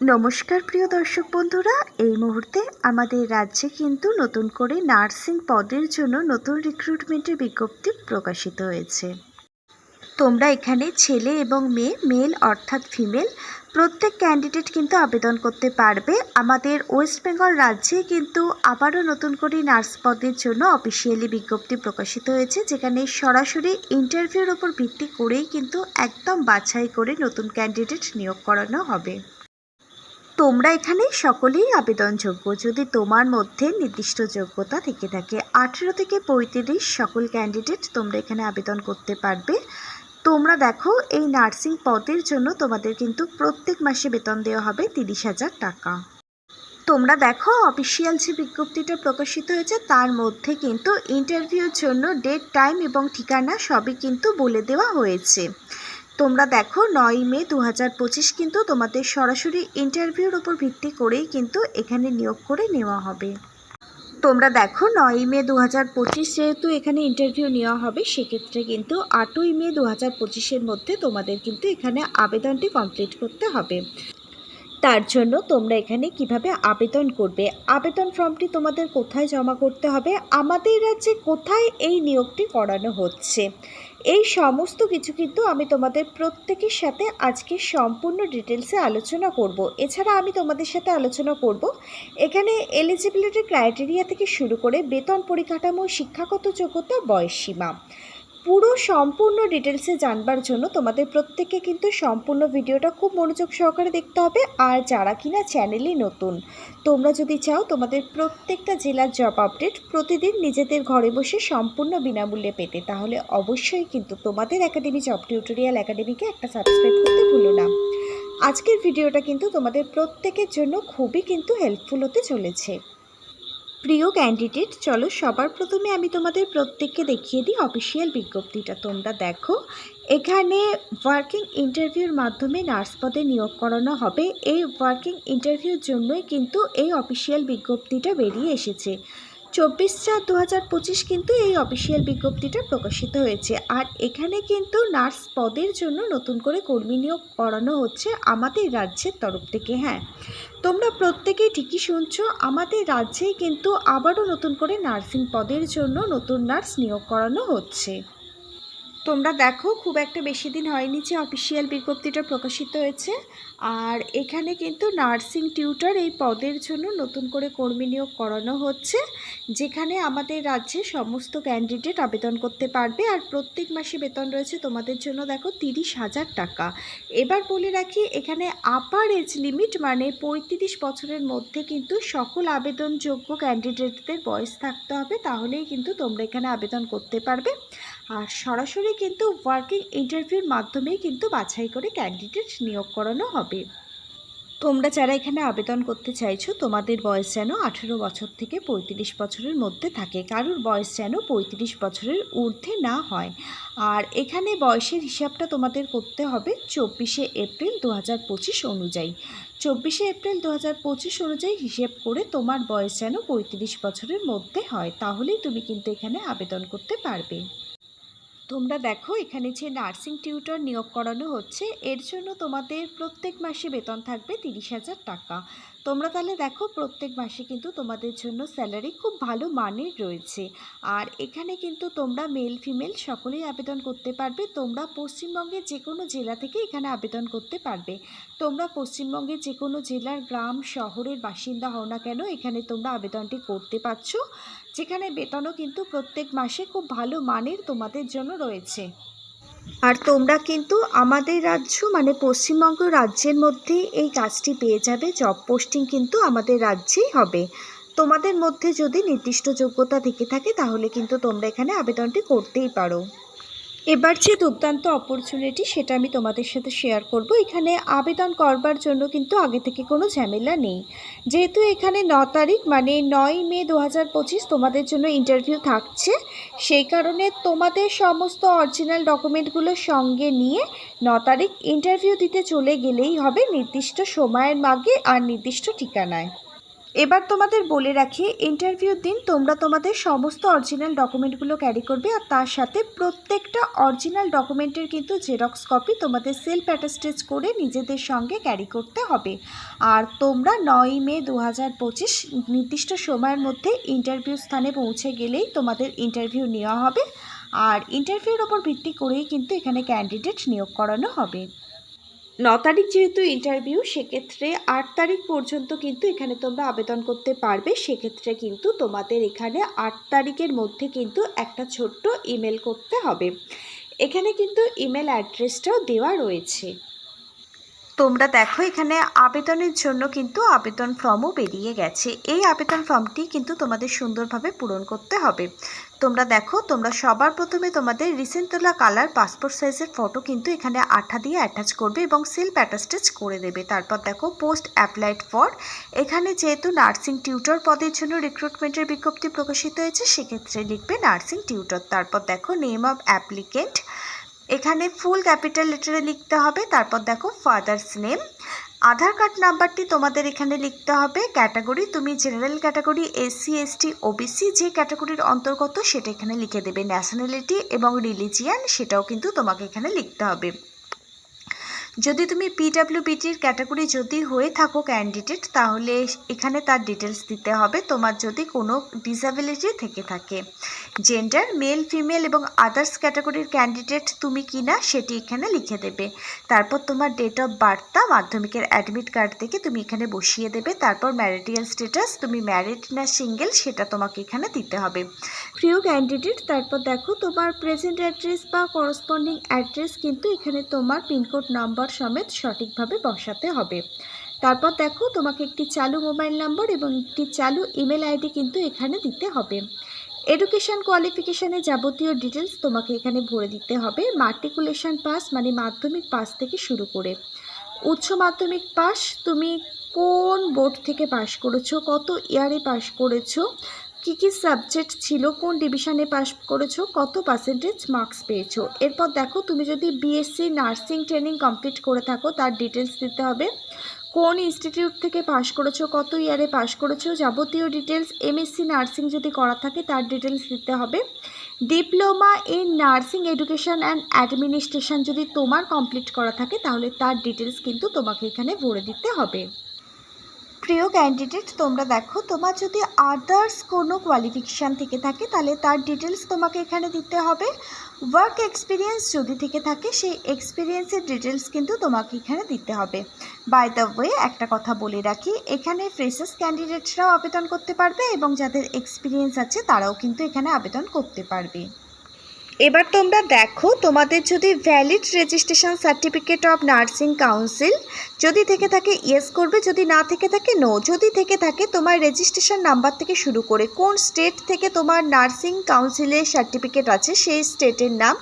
নমস্কার প্রিয় দর্শক বন্ধুরা, এই মুহূর্তে আমাদের রাজ্যে কিন্তু নতুন করে নার্সিং পদের জন্য নতুন রিক্রুটমেন্টের বিজ্ঞপ্তি প্রকাশিত হয়েছে। তোমরা এখানে ছেলে এবং মেয়ে মেল অর্থাৎ ফিমেল প্রত্যেক ক্যান্ডিডেট কিন্তু আবেদন করতে পারবে। আমাদের ওয়েস্ট বেঙ্গল রাজ্যে কিন্তু আবারও নতুন করে নার্স পদের জন্য অফিসিয়ালি বিজ্ঞপ্তি প্রকাশিত হয়েছে, যেখানে সরাসরি ইন্টারভিউর ওপর ভিত্তি করেই কিন্তু একদম বাছাই করে নতুন ক্যান্ডিডেট নিয়োগ করানো হবে। তোমরা এখানে সকলেই আবেদনযোগ্য যদি তোমার মধ্যে নির্দিষ্ট যোগ্যতা থেকে থাকে, আঠেরো থেকে পঁয়ত্রিশ সকল ক্যান্ডিডেট তোমরা এখানে আবেদন করতে পারবে। তোমরা দেখো, এই নার্সিং পদের জন্য তোমাদের কিন্তু প্রত্যেক মাসে বেতন দেওয়া হবে তিরিশ হাজার টাকা। তোমরা দেখো অফিসিয়াল যে বিজ্ঞপ্তিটা প্রকাশিত হয়েছে, তার মধ্যে কিন্তু ইন্টারভিউর জন্য ডেট টাইম এবং ঠিকানা সবই কিন্তু বলে দেওয়া হয়েছে। তোমরা দেখো নয় মে দু হাজার পঁচিশ কিন্তু তোমাদের সরাসরি ইন্টারভিউর ওপর ভিত্তি করেই কিন্তু এখানে নিয়োগ করে নেওয়া হবে। তোমরা দেখো নয় মে দু হাজার পঁচিশ যেহেতু এখানে ইন্টারভিউ নেওয়া হবে, সেক্ষেত্রে কিন্তু আটই মে দু হাজার পঁচিশের মধ্যে তোমাদের কিন্তু এখানে আবেদনটি কমপ্লিট করতে হবে। তার জন্য তোমরা এখানে কীভাবে আবেদন করবে? আবেদন ফর্মটি তোমাদের কোথায় জমা করতে হবে? আমাদের রাজ্যে কোথায় এই নিয়োগটি করানো হচ্ছে? এই সমস্ত কিছু কিন্তু আমি তোমাদের প্রত্যেকের সাথে আজকে সম্পূর্ণ ডিটেলসে আলোচনা করব। এছাড়া আমি তোমাদের সাথে আলোচনা করব এখানে এলিজিবিলিটি ক্রাইটেরিয়া থেকে শুরু করে বেতন পরিকাঠামো, শিক্ষাগত যোগ্যতা, বয়সসীমা। পুরো সম্পূর্ণ ডিটেলসে জানবার জন্য তোমাদের প্রত্যেককে কিন্তু সম্পূর্ণ ভিডিওটা খুব মনোযোগ সহকারে দেখতে হবে। আর যারা কিনা চ্যানেলই নতুন, তোমরা যদি চাও তোমাদের প্রত্যেকটা জেলার জব আপডেট প্রতিদিন নিজেদের ঘরে বসে সম্পূর্ণ বিনামূল্যে পেতে, তাহলে অবশ্যই কিন্তু তোমাদের একাডেমি জব টিউটোরিয়াল একাডেমিকে একটা সাবস্ক্রাইব করতে ভুলো না। আজকের ভিডিওটা কিন্তু তোমাদের প্রত্যেকের জন্য খুবই কিন্তু হেল্পফুল হতে চলেছে। প্রিয় ক্যান্ডিডেট চলো সবার প্রথমে আমি তোমাদের প্রত্যেককে দেখিয়ে দিই অফিসিয়াল বিজ্ঞপ্তিটা। তোমরা দেখো, এখানে ওয়ার্কিং ইন্টারভিউর মাধ্যমে নার্স পদে নিয়োগ করানো হবে। এই ওয়ার্কিং ইন্টারভিউর জন্যই কিন্তু এই অফিসিয়াল বিজ্ঞপ্তিটা বেরিয়ে এসেছে। চব্বিশ চার দু হাজার পঁচিশ কিন্তু এই অফিসিয়াল বিজ্ঞপ্তিটা প্রকাশিত হয়েছে। আর এখানে কিন্তু নার্স পদের জন্য নতুন করে কর্মী নিয়োগ করানো হচ্ছে আমাদের রাজ্যের তরফ থেকে হ্যাঁ। তোমরা প্রত্যেকেই ঠিকই শুনছ, আমাদের রাজ্যেই কিন্তু আবারও নতুন করে নার্সিং পদের জন্য নতুন নার্স নিয়োগ করানো হচ্ছে। তোমরা দেখো, খুব একটা বেশি দিন হয়নি যে অফিসিয়াল বিজ্ঞপ্তিটা প্রকাশিত হয়েছে। আর এখানে কিন্তু নার্সিং টিউটার এই পদের জন্য নতুন করে কর্মী নিয়োগ করানো হচ্ছে, যেখানে আমাদের রাজ্যে সমস্ত ক্যান্ডিডেট আবেদন করতে পারবে। আর প্রত্যেক মাসে বেতন রয়েছে তোমাদের জন্য দেখো তিরিশ হাজার টাকা। এবার বলে রাখি, এখানে আপার এজ লিমিট মানে পঁয়ত্রিশ বছরের মধ্যে কিন্তু সকল আবেদনযোগ্য ক্যান্ডিডেটদের বয়স থাকতে হবে। তাহলেই কিন্তু তোমরা এখানে আবেদন করতে পারবে। আর সরাসরি কিন্তু ওয়ার্কিং ইন্টারভিউর মাধ্যমেই কিন্তু বাছাই করে ক্যান্ডিডেট নিয়োগ করানো হবে। তোমরা যারা এখানে আবেদন করতে চাইছো, তোমাদের বয়স যেন আঠেরো বছর থেকে পঁয়ত্রিশ বছরের মধ্যে থাকে। কারোর বয়স যেন পঁয়ত্রিশ বছরের ঊর্ধ্বে না হয়। আর এখানে বয়সের হিসাবটা তোমাদের করতে হবে চব্বিশে এপ্রিল দু হাজার পঁচিশ অনুযায়ী। চব্বিশে এপ্রিল দু হাজার পঁচিশ অনুযায়ী হিসেব করে তোমার বয়স যেন পঁয়ত্রিশ বছরের মধ্যে হয়। তাহলেই তুমি কিন্তু এখানে আবেদন করতে পারবে। তোমরা দেখো, এখানে যে নার্সিং টিউটর নিয়োগ করানো হচ্ছে, এর জন্য তোমাদের প্রত্যেক মাসে বেতন থাকবে তিরিশ হাজার টাকা। তোমরা তাহলে দেখো, প্রত্যেক মাসে কিন্তু তোমাদের জন্য স্যালারি খুব ভালো মানের রয়েছে। আর এখানে কিন্তু তোমরা মেল, ফিমেল সকলেই আবেদন করতে পারবে। তোমরা পশ্চিমবঙ্গের যে কোনো জেলা থেকে এখানে আবেদন করতে পারবে। তোমরা পশ্চিমবঙ্গের যে কোনো জেলার গ্রাম, শহরের বাসিন্দা হও না কেন, এখানে তোমরা আবেদনটি করতে পারছ। যেখানে বেতনও কিন্তু প্রত্যেক মাসে খুব ভালো মানের তোমাদের জন্য রয়েছে। আর তোমরা কিন্তু আমাদের রাজ্য মানে পশ্চিমবঙ্গ রাজ্যের মধ্যে এই কাজটি পেয়ে যাবে। জব পোস্টিং কিন্তু আমাদের রাজ্যেই হবে। তোমাদের মধ্যে যদি নির্দিষ্ট যোগ্যতা থেকে থাকে, তাহলে কিন্তু তোমরা এখানে আবেদনটি করতেই পারো। এবার যে দুর্দান্ত অপরচুনিটি সেটা আমি তোমাদের সাথে শেয়ার করব। এখানে আবেদন করবার জন্য কিন্তু আগে থেকে কোনো ঝামেলা নেই। যেহেতু এখানে ন তারিখ মানে নয় মে দু হাজার পঁচিশ তোমাদের জন্য ইন্টারভিউ থাকছে, সেই কারণে তোমাদের সমস্ত অরিজিনাল ডকুমেন্টগুলো সঙ্গে নিয়ে ন তারিখ ইন্টারভিউ দিতে চলে গেলেই হবে নির্দিষ্ট সময়ের মাগে আর নির্দিষ্ট ঠিকানায়। এবার তোমাদের বলে রাখি ইন্টারভিউর দিন তোমরা তোমাদের সমস্ত অরিজিনাল ডকুমেন্টগুলো ক্যারি করবে আর তার সাথে প্রত্যেকটা অরিজিনাল ডকুমেন্টের কিন্তু জেরক্স কপি তোমাদের সেলফ অ্যাটাস্টেজ করে নিজেদের সঙ্গে ক্যারি করতে হবে। আর তোমরা নয় মে দু হাজার পঁচিশ নির্দিষ্ট সময়ের মধ্যে ইন্টারভিউ স্থানে পৌঁছে গেলেই তোমাদের ইন্টারভিউ নেওয়া হবে। আর ইন্টারভিউর ওপর ভিত্তি করেই কিন্তু এখানে ক্যান্ডিডেট নিয়োগ করানো হবে। ন তারিখ যেহেতু ইন্টারভিউ সেক্ষেত্রে আট তারিখ পর্যন্ত কিন্তু এখানে তোমরা আবেদন করতে পারবে। সেক্ষেত্রে কিন্তু তোমাদের এখানে আট তারিখের মধ্যে কিন্তু একটা ছোট্ট ইমেল করতে হবে। এখানে কিন্তু ইমেল অ্যাড্রেসটাও দেওয়া রয়েছে। তোমরা দেখো, এখানে আবেদনের জন্য কিন্তু আবেদন ফর্মও বেরিয়ে গেছে। এই আবেদন ফর্মটি কিন্তু তোমাদের সুন্দরভাবে পূরণ করতে হবে। তোমরা দেখো, তোমরা সবার প্রথমে তোমাদের রিসেন্ট তোলা কালার পাসপোর্ট সাইজের ফটো কিন্তু এখানে আঠা দিয়ে অ্যাটাচ করবে এবং সেলফ অ্যাটাস্টেজ করে দেবে। তারপর দেখো পোস্ট অ্যাপ্লাইড ফর এখানে যেহেতু নার্সিং টিউটর পদের জন্য রিক্রুটমেন্টের বিজ্ঞপ্তি প্রকাশিত হয়েছে, সেক্ষেত্রে লিখবে নার্সিং টিউটর তারপর দেখো নেম অফ অ্যাপ্লিকেন্ট এখানে ফুল ক্যাপিটাল লেটারে লিখতে হবে, তারপর দেখো ফাদার্স নেম আধার কার্ড নাম্বারটি তোমাদের এখানে লিখতে হবে ক্যাটাগরি তুমি general category SC ST OBC যে ক্যাটাগরির অন্তর্গত সেটা এখানে লিখে দেবে ন্যাশনালিটি এবং রিলিজিয়ান সেটাও কিন্তু তোমাকে এখানে লিখতে হবে। যদি তুমি পিডাব্লিউবিটির ক্যাটাগরি যদি হয়ে থাকো ক্যান্ডিডেট তাহলে এখানে তার ডিটেলস দিতে হবে। তোমার যদি কোনো ডিসএবিলিটি থেকে থাকে। জেন্ডার মেল ফিমেল এবং আদার্স ক্যাটাগরির ক্যান্ডিডেট তুমি কি না সেটি এখানে লিখে দেবে। তারপর তোমার ডেট অফ বার্থটা মাধ্যমিকের অ্যাডমিট কার্ড থেকে তুমি এখানে বসিয়ে দেবে। তারপর ম্যারিটিয়াল স্ট্যাটাস তুমি ম্যারিড না সিঙ্গেল সেটা তোমাকে এখানে দিতে হবে। প্রিয় ক্যান্ডিডেট তারপর দেখো তোমার প্রেজেন্ট অ্যাড্রেস বা করসপন্ডিং অ্যাড্রেস কিন্তু এখানে তোমার পিনকোড নাম্বার সমেত সঠিকভাবে বসাতে হবে। তারপর দেখো, তোমাকে একটি চালু মোবাইল নম্বর এবং একটি চালু ইমেল আইডি কিন্তু এখানে দিতে হবে। এডুকেশন কোয়ালিফিকেশানে যাবতীয় ডিটেলস তোমাকে এখানে ভরে দিতে হবে। মার্টিকুলেশন পাস মানে মাধ্যমিক পাস থেকে শুরু করে। উচ্চ মাধ্যমিক পাস তুমি কোন বোর্ড থেকে পাশ করেছ? কত ইয়ারে পাশ করেছ? কী কী সাবজেক্ট ছিল, কোন ডিভিশনে পাস করেছ, কত পার্সেন্টেজ মার্কস পেয়েছ? এরপর দেখো, তুমি যদি বিএসসি নার্সিং ট্রেনিং কমপ্লিট করে থাকো, তার ডিটেলস দিতে হবে। কোন ইনস্টিটিউট থেকে পাশ করেছ, কত ইয়ারে পাশ করেছ, যাবতীয় ডিটেলস এমএসসি নার্সিং যদি করা থাকে, তার ডিটেলস দিতে হবে। Diploma in nursing education and administration যদি তোমার কমপ্লিট করা থাকে, তাহলে তার ডিটেলস কিন্তু তোমাকে এখানে ভরে দিতে হবে। প্রিয় ক্যান্ডিডেট তোমরা দেখো, তোমার যদি আদার্স কোনো কোয়ালিফিকেশান থেকে থাকে, তাহলে তার ডিটেলস তোমাকে এখানে দিতে হবে। ওয়ার্ক এক্সপিরিয়েন্স যদি থেকে থাকে, সেই এক্সপিরিয়েন্সের ডিটেলস কিন্তু তোমাকে এখানে দিতে হবে। বাই দ্য ওয়ে একটা কথা বলে রাখি, এখানে ফ্রেশার্স ক্যান্ডিডেটরাও আবেদন করতে পারবে এবং যাদের এক্সপিরিয়েন্স আছে, তারাও কিন্তু এখানে আবেদন করতে পারবে। এবার তোমরা দেখো, তোমাদের যদি valid registration certificate of nursing council যদি থেকে থাকে ইয়েস করবে, যদি না থেকে থাকে নো যদি থেকে থাকে তোমার রেজিস্ট্রেশন নাম্বার থেকে শুরু করে কোন স্টেট থেকে তোমার নার্সিং কাউন্সিলের সার্টিফিকেট আছে সেই স্টেটের নাম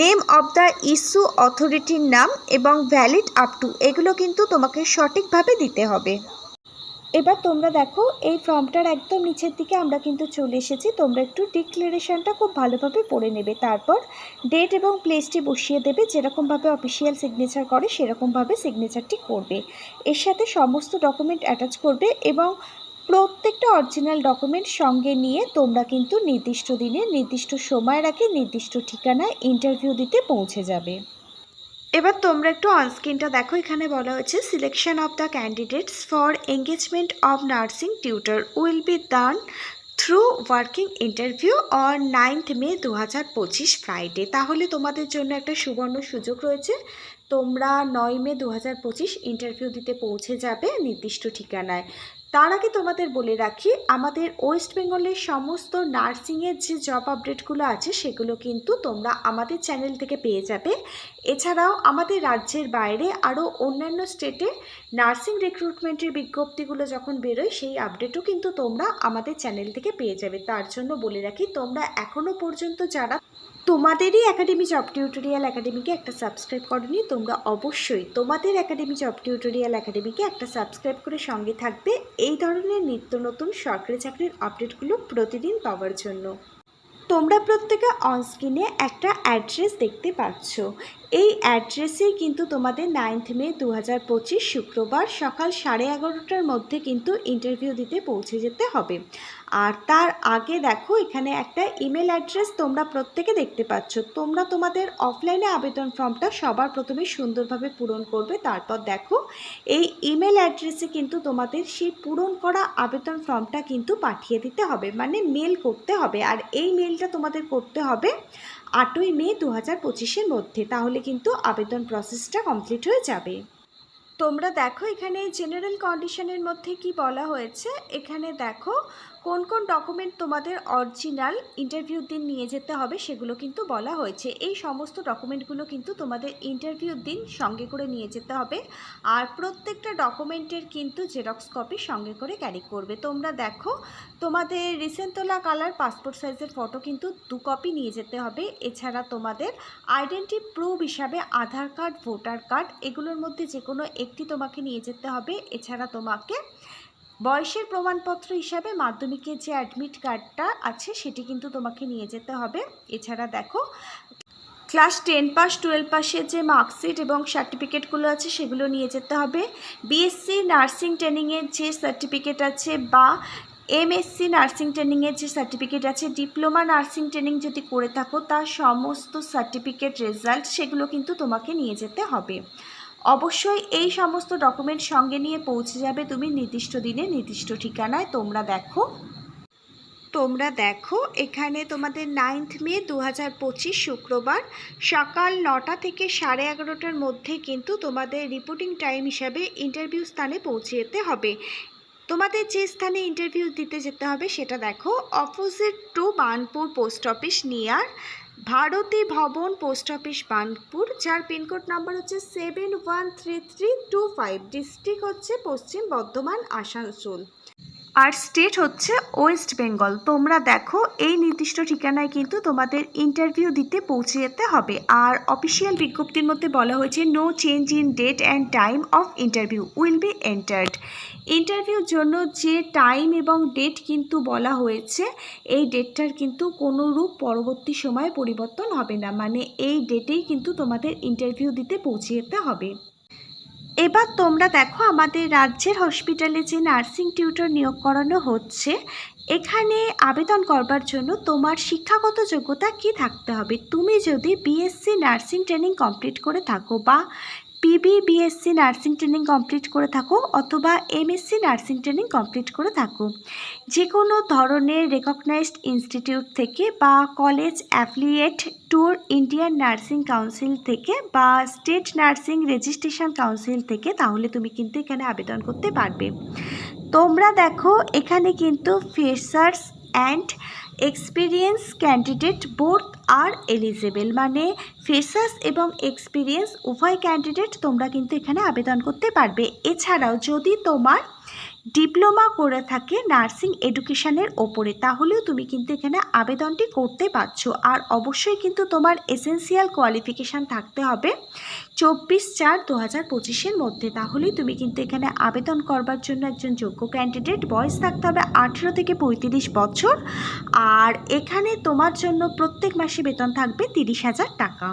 নেম অফ দ্য ইস্যু অথরিটির নাম এবং ভ্যালিড আপ টু এগুলো কিন্তু তোমাকে সঠিকভাবে দিতে হবে। এবার তোমরা দেখো, এই ফর্মটার একদম নিচের দিকে আমরা কিন্তু চলে এসেছি। তোমরা একটু ডিক্লারেশনটা খুব ভালোভাবে পড়ে নেবে। তারপর ডেট এবং প্লেসটি বসিয়ে দেবে। যেরকমভাবে অফিসিয়াল সিগনেচার করে, সেরকমভাবে সিগনেচারটি করবে। এর সাথে সমস্ত ডকুমেন্ট অ্যাটাচ করবে এবং প্রত্যেকটা অরিজিনাল ডকুমেন্ট সঙ্গে নিয়ে তোমরা কিন্তু নির্দিষ্ট দিনে, নির্দিষ্ট সময়ের আগে নির্দিষ্ট ঠিকানায় ইন্টারভিউ দিতে পৌঁছে যাবে। এবার তোমরা একটু অনস্ক্রিনটা দেখো। এখানে বলা হয়েছে selection of the candidates for engagement of nursing tutor will be done through working interview on ninth May দু হাজার পঁচিশ ফ্রাইডে তাহলে তোমাদের জন্য একটা সুবর্ণ সুযোগ রয়েছে। তোমরা নয় মে দু হাজার পঁচিশ ইন্টারভিউ দিতে পৌঁছে যাবে নির্দিষ্ট ঠিকানায়। তার আগে তোমাদের বলে রাখি, আমাদের ওয়েস্ট বেঙ্গলের সমস্ত নার্সিংয়ের যে জব আপডেটগুলো আছে, সেগুলো কিন্তু তোমরা আমাদের চ্যানেল থেকে পেয়ে যাবে। এছাড়াও আমাদের রাজ্যের বাইরে আরও অন্যান্য স্টেটে নার্সিং রিক্রুটমেন্টের বিজ্ঞপ্তিগুলো যখন বেরোয়, সেই আপডেটও কিন্তু তোমরা আমাদের চ্যানেল থেকে পেয়ে যাবে। তার জন্য বলে রাখি, তোমরা এখনও পর্যন্ত যারা তোমাদেরই একাডেমি জব টিউটোরিয়াল একাডেমিকে একটা সাবস্ক্রাইব করনি, তোমরা অবশ্যই তোমাদের একাডেমি জব টিউটোরিয়াল একাডেমিকে একটা সাবস্ক্রাইব করে সঙ্গে থাকবে এই ধরনের নিত্য নতুন সরকারি চাকরির আপডেটগুলো প্রতিদিন পাওয়ার জন্য। তোমরা প্রত্যেকে অনস্ক্রিনে একটা অ্যাড্রেস দেখতে পাচ্ছ। এই অ্যাড্রেসেই কিন্তু তোমাদের নাইন্থ মে দু হাজার পঁচিশ শুক্রবার সকাল সাড়ে এগারোটার মধ্যে কিন্তু ইন্টারভিউ দিতে পৌঁছে যেতে হবে। আর তার আগে দেখো, এখানে একটা ইমেল অ্যাড্রেস তোমরা প্রত্যেকে দেখতে পাচ্ছ। তোমরা তোমাদের অফলাইনে আবেদন ফর্মটা সবার প্রথমে সুন্দরভাবে পূরণ করবে। তারপর দেখো, এই ইমেল অ্যাড্রেসে কিন্তু তোমাদের সেই পূরণ করা আবেদন ফর্মটা কিন্তু পাঠিয়ে দিতে হবে। মানে মেল করতে হবে। আর এই মেলটা তোমাদের করতে হবে আটই মে দু হাজার পঁচিশের মধ্যে, তাহলে কিন্তু আবেদন প্রসেসটা কমপ্লিট হয়ে যাবে। তোমরা দেখো এখানে জেনারেল কন্ডিশনের মধ্যে কি বলা হয়েছে? এখানে দেখো কোন কোন ডকুমেন্ট তোমাদের অরিজিনাল ইন্টারভিউ দিন নিয়ে যেতে হবে সেগুলো কিন্তু বলা হয়েছে। এই সমস্ত ডকুমেন্টগুলো কিন্তু তোমাদের ইন্টারভিউ দিন সঙ্গে করে নিয়ে যেতে হবে। আর প্রত্যেকটা ডকুমেন্টের কিন্তু জেরক্স কপি সঙ্গে করে ক্যারি করবে। তোমরা দেখো, তোমাদের রিসেন্ট তোলা কালার পাসপোর্ট সাইজের ফটো কিন্তু দু কপি নিয়ে যেতে হবে। এছাড়া তোমাদের আইডেন্টি প্রুফ হিসাবে আধার কার্ড ভোটার কার্ড এগুলোর মধ্যে যে কোনো একটি তোমাকে নিয়ে যেতে হবে। এছাড়া তোমাকে বয়সের প্রমাণপত্র হিসাবে মাধ্যমিকের যে অ্যাডমিট কার্ডটা আছে সেটি কিন্তু তোমাকে নিয়ে যেতে হবে। এছাড়া দেখো ক্লাস টেন পাস টুয়েলভ পাসের যে মার্কশিট এবং সার্টিফিকেটগুলো আছে সেগুলো নিয়ে যেতে হবে। বিএসসি নার্সিং ট্রেনিংয়ের যে সার্টিফিকেট আছে বা এমএসসি নার্সিং ট্রেনিংয়ের যে সার্টিফিকেট আছে ডিপ্লোমা নার্সিং ট্রেনিং যদি করে থাকো, তার সমস্ত সার্টিফিকেট রেজাল্ট সেগুলো কিন্তু তোমাকে নিয়ে যেতে হবে। অবশ্যই এই সমস্ত ডকুমেন্ট সঙ্গে নিয়ে পৌঁছে যাবে তুমি নির্দিষ্ট দিনে, নির্দিষ্ট ঠিকানায়। তোমরা দেখো। তোমরা দেখো, এখানে তোমাদের নাইন্থ মে দু হাজার পঁচিশ শুক্রবার সকাল নটা থেকে সাড়ে এগারোটার মধ্যে কিন্তু তোমাদের রিপোর্টিং টাইম হিসাবে ইন্টারভিউ স্থানে পৌঁছে যেতে হবে। তোমাদের যে স্থানে ইন্টারভিউ দিতে যেতে হবে সেটা দেখো opposite to Burnpur post office near Bharati Bhavan, post office Burnpur যার পিনকোড নাম্বার হচ্ছে seven one three three two five. District হচ্ছে পশ্চিম বর্ধমান, আসানসোল। আর স্টেট হচ্ছে ওয়েস্ট বেঙ্গল তোমরা দেখো, এই নির্দিষ্ট ঠিকানায় কিন্তু তোমাদের ইন্টারভিউ দিতে পৌঁছে যেতে হবে। আর অফিসিয়াল বিজ্ঞপ্তির মধ্যে বলা হয়েছে no change in date and time of interview will be entered ইন্টারভিউর জন্য যে টাইম এবং ডেট কিন্তু বলা হয়েছে, এই ডেটটার কিন্তু কোনো রূপ পরবর্তী সময়ে পরিবর্তন হবে না। মানে এই ডেটেই কিন্তু তোমাদের ইন্টারভিউ দিতে পৌঁছে যেতে হবে। এবার তোমরা দেখো আমাদের রাজ্যের হসপিটালে যে নার্সিং টিউটর নিয়োগ করানো হচ্ছে, এখানে আবেদন করবার জন্য তোমার শিক্ষাগত যোগ্যতা কি থাকতে হবে? তুমি যদি বিএসসি নার্সিং ট্রেনিং কমপ্লিট করে থাকো বা PB BSc nursing training complete করে থাকো অথবা এমএসসি নার্সিং ট্রেনিং কমপ্লিট করে থাকো। যে কোনো ধরনের রেকগনাইজড ইনস্টিটিউট থেকে বা college affiliate to Indian nursing council থেকে বা স্টেট নার্সিং রেজিস্ট্রেশন কাউন্সিল থেকে তাহলে তুমি কিন্তু এখানে আবেদন করতে পারবে। তোমরা দেখো এখানে কিন্তু freshers and experience candidate both are eligible. মানে ফ্রেশার্স এবং এক্সপিরিয়েন্স উভয় ক্যান্ডিডেট তোমরা কিন্তু এখানে আবেদন করতে পারবে। এছাড়াও যদি তোমার ডিপ্লোমা করে থাকে নার্সিং এডুকেশানের ওপরে, তাহলেও তুমি কিন্তু এখানে আবেদনটি করতে পারছ। আর অবশ্যই কিন্তু তোমার এসেন্সিয়াল কোয়ালিফিকেশান থাকতে হবে চব্বিশ চার দু হাজার পঁচিশের মধ্যে। তাহলেই তুমি কিন্তু এখানে আবেদন করবার জন্য একজন যোগ্য ক্যান্ডিডেট বয়স থাকতে হবে আঠেরো থেকে পঁয়ত্রিশ বছর। আর এখানে তোমার জন্য প্রত্যেক মাসে বেতন থাকবে তিরিশ হাজার টাকা।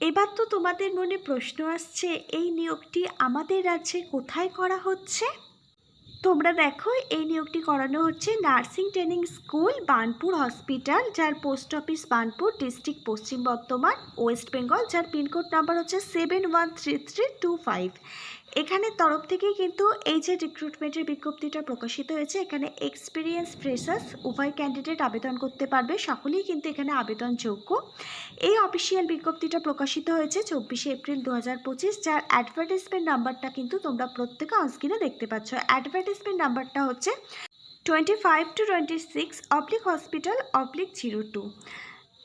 এবার তো তোমাদের মনে প্রশ্ন আসছে, এই নিয়োগটি আমাদের রাজ্যে কোথায় করা হচ্ছে? তোমরা দেখো, এই নিয়োগটি করানো হচ্ছে nursing training school Burnpur hospital, যার post office Burnpur district Paschim Bardhaman, West Bengal, যার পিনকোড নাম্বার হচ্ছে seven one three three two five. এখানের তরফ থেকেই কিন্তু এই যে রিক্রুটমেন্টের বিজ্ঞপ্তিটা প্রকাশিত হয়েছে, এখানে এক্সপিরিয়েন্স ফ্রেশার্স উভয় ক্যান্ডিডেট আবেদন করতে পারবে। সকলেই কিন্তু এখানে আবেদনযোগ্য। এই অফিসিয়াল বিজ্ঞপ্তিটা প্রকাশিত হয়েছে চব্বিশে এপ্রিল দু হাজার পঁচিশ, যার অ্যাডভার্টাইজমেন্ট নাম্বারটা কিন্তু তোমরা প্রত্যেকে অনস্ক্রিনে দেখতে পাচ্ছ। অ্যাডভার্টাইজমেন্ট নাম্বারটা হচ্ছে twenty five two twenty six oblique hospital oblique zero two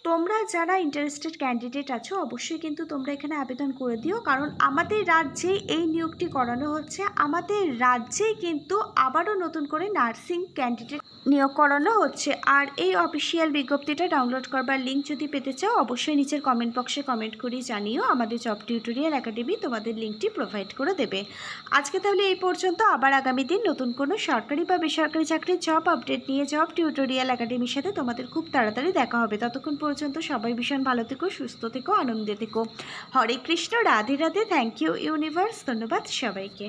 তোমরা যারা ইন্টারেস্টেড ক্যান্ডিডেট আছো, অবশ্যই কিন্তু তোমরা এখানে আবেদন করে দিও। কারণ আমাদের রাজ্যে এই নিয়োগটি করানো হচ্ছে। আমাদের রাজ্যেই কিন্তু আবারও নতুন করে নার্সিং ক্যান্ডিডেট নিয়োগ করানো হচ্ছে। আর এই অফিসিয়াল বিজ্ঞপ্তিটা ডাউনলোড করবার লিঙ্ক যদি পেতে চাও, অবশ্যই নিচের কমেন্ট বক্সে কমেন্ট করে জানিও। আমাদের জব টিউটোরিয়াল একাডেমি তোমাদের লিঙ্কটি প্রোভাইড করে দেবে। আজকে তাহলে এই পর্যন্ত। আবার আগামী দিন নতুন কোনো সরকারি বা বেসরকারি চাকরির জব আপডেট নিয়ে জব টিউটোরিয়াল একাডেমির সাথে তোমাদের খুব তাড়াতাড়ি দেখা হবে। ততক্ষণ পর্যন্ত সবাই ভীষণ ভালো থেকো, সুস্থ থেকো, আনন্দে থেকো। Hare Krishna, Radhe Radhe thank you universe ধন্যবাদ সবাইকে।